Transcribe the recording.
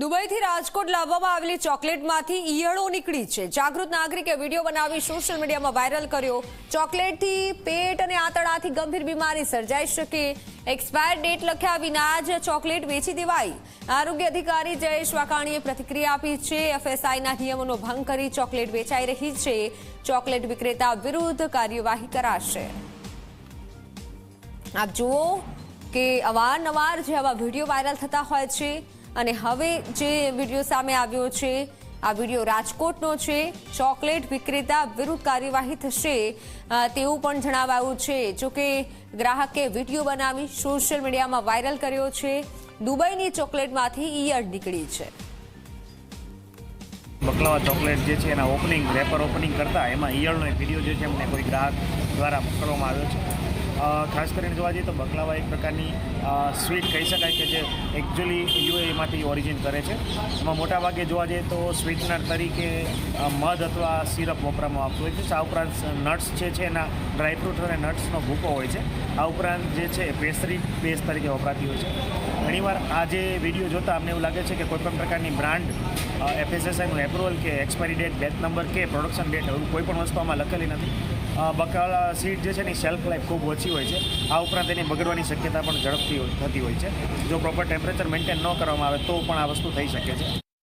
દુબઈથી રાજકોટ લાવવામાં આવેલી ચોકલેટમાંથી ઈયળો નીકળી છે. જાગૃત નાગરિકે વીડિયો બનાવી સોશિયલ મીડિયામાં વાયરલ કર્યો. ચોકલેટથી પેટ અને આંતરડાથી ગંભીર બીમારી સર્જાઈ શકે. એક્સપાયર ડેટ લખ્યા વિના જ ચોકલેટ વેચી દેવાઈ. આરોગ્ય અધિકારી જયેશ વાકાણીએ પ્રતિક્રિયા આપી છે. એફએસઆઈના નિયમોનો ભંગ કરી ચોકલેટ વેચાઈ રહી છે. ચોકલેટ વિક્રેતા વિરુદ્ધ કાર્યવાહી કરાશે. આપ જુઓ કે અવારનવાર જે આવા વીડિયો વાયરલ થતા હોય છે અને હવે જે વીડિયો સામે આવ્યો છે, આ વીડિયો રાજકોટનો છે, ચોકલેટ વિક્રેતા વિરુદ્ધ કાર્યવાહી થશે તેવું પણ જણાવાયું છે. જોકે ગ્રાહકે વીડિયો બનાવી સોશિયલ મીડિયામાં વાયરલ કર્યો છે. દુબઈની ચોકલેટમાંથી ઈયળ નીકળી છે. બકલાવા ચોકલેટ જે છે એના ઓપનિંગ રેપર ઓપનિંગ કરતા એમાં ઈયળનો વીડિયો જે છે એમને કોઈ ગ્રાહક દ્વારા મોકલવામાં આવ્યો છે. ખાસ કરીને જોવા જઈએ તો બકલાવા એક પ્રકારની સ્વીટ કહી શકાય કે જે એકચ્યુઅલી યુએમાંથી ઓરિજિન કરે છે. એમાં મોટાભાગે જોવા જઈએ તો સ્વીટનર તરીકે મધ અથવા સિરપ વપરાવામાં આવતું હોય છે. આ ઉપરાંત નટ્સ જે છે એના ડ્રાયફ્રૂટ અને નટ્સનો ભૂકો હોય છે. આ ઉપરાંત જે છે પેસ્ટ્રી બેઝ તરીકે વપરાતી હોય છે. ઘણીવાર આ જે વીડિયો જોતાં અમને એવું લાગે છે કે કોઈપણ પ્રકારની બ્રાન્ડ એફએસએસઆઈનું એપ્રુવલ કે એક્સપાયરી ડેટ બેથ નંબર કે પ્રોડક્શન ડેટ એવું કોઈ પણ વસ્તુ આમાં લખેલી નથી. બકાલા સીડ જે છે એની શેલ્ફ લાઈફ ખૂબ ઓછી હોય છે. આ ઉપરાંત એની બગડવાની શક્યતા પણ ઝડપથી થતી હોય છે. જો પ્રોપર ટેમ્પરેચર મેન્ટેન ન કરવામાં આવે તો પણ આ વસ્તુ થઈ શકે છે.